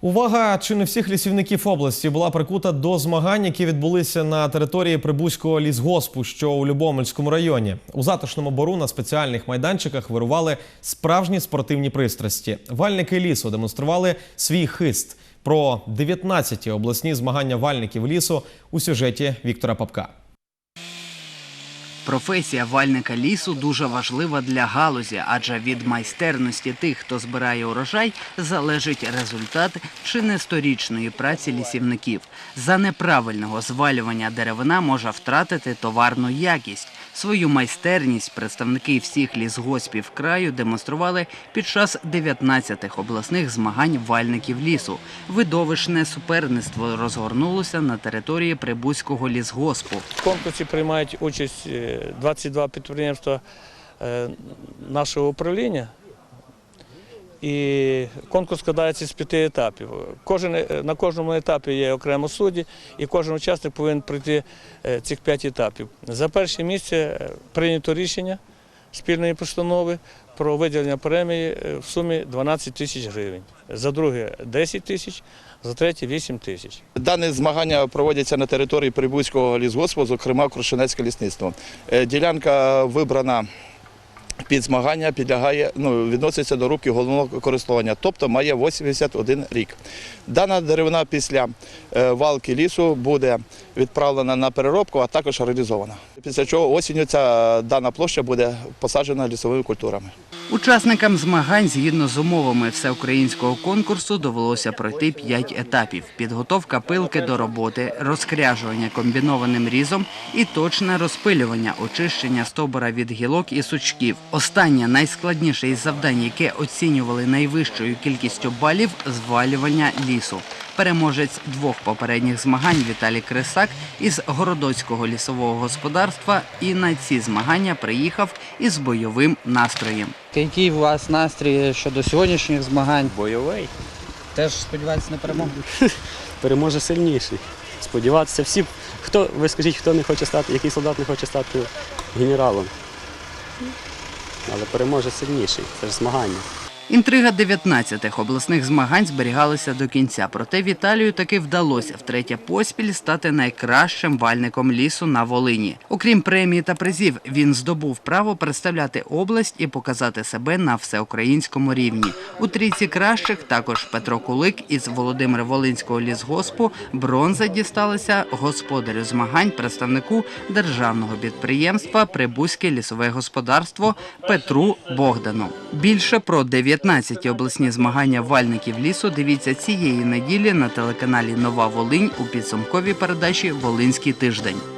Увага чи не всіх лісівників області була прикута до змагань, які відбулися на території Прибузького лісгоспу, що у Любомельському районі. У затишному бору на спеціальних майданчиках вирували справжні спортивні пристрасті. Вальники лісу демонстрували свій хист. Про 19-ті обласні змагання вальників лісу у сюжеті Віктора Попка. Професія вальника лісу дуже важлива для галузі, адже від майстерності тих, хто збирає урожай, залежить результат чи не сторічної праці лісівників. За неправильного звалювання деревина може втратити товарну якість. Свою майстерність представники всіх лісгоспів краю демонстрували під час 19-х обласних змагань вальників лісу. Видовищне суперництво розгорнулося на території Прибузького лісгоспу. В конкурсі приймають участь е, 22 підприємства е, нашого управління. І конкурс складається з п'яти етапів. Кожен, е, на кожному етапі є окремо судді, і кожен учасник повинен пройти цих п'ять етапів. За перше місце прийнято рішення спільної постанови про виділення премії е, в сумі 12 тисяч гривень. За друге 10 тисяч, за третє 8 тисяч. Дане змагання проводяться на території Прибузького лісгоспу, зокрема Крушенецьке лісництво. Е, Ділянка вибрана під змагання, підлягає, ну, відноситься до рубки головного користування, тобто має 81 рік. Дана деревина після е, валки лісу буде відправлена на переробку, а також реалізована. Після чого осінню ця дана площа буде посаджена лісовими культурами. Учасникам змагань згідно з умовами всеукраїнського конкурсу довелося пройти п'ять етапів: підготовка пилки до роботи, розкряжування комбінованим різом і точне розпилювання, очищення стовбура від гілок і сучків. Останнє найскладніше із завдань, яке оцінювали найвищою кількістю балів звалювання лісу. Переможець двох попередніх змагань Віталій Крисак із Городоцького лісового господарства і на ці змагання приїхав із бойовим настроєм. Який у вас настрій щодо сьогоднішніх змагань? Бойовий Теж сподіваєтесь на перемогу? переможе сильніший. Сподіватися всі, хто, ви скажіть, хто не хоче стати, який солдат не хоче стати генералом. Але переможе сильніший. Це ж змагання. Інтрига 19-х обласних змагань зберігалася до кінця. Проте Віталію таки вдалося втретє поспіль стати найкращим вальником лісу на Волині. Окрім премії та призів, він здобув право представляти область і показати себе на всеукраїнському рівні. У трійці кращих також Петро Кулик із Володимира Волинського лісгоспу бронза дісталася господарю змагань, представнику державного підприємства Прибузьке лісове господарство Петру Богдану. Більше про 19-ті обласні змагання вальників лісу дивіться цієї неділі на телеканалі Нова Волинь у підсумковій передачі Волинський тиждень.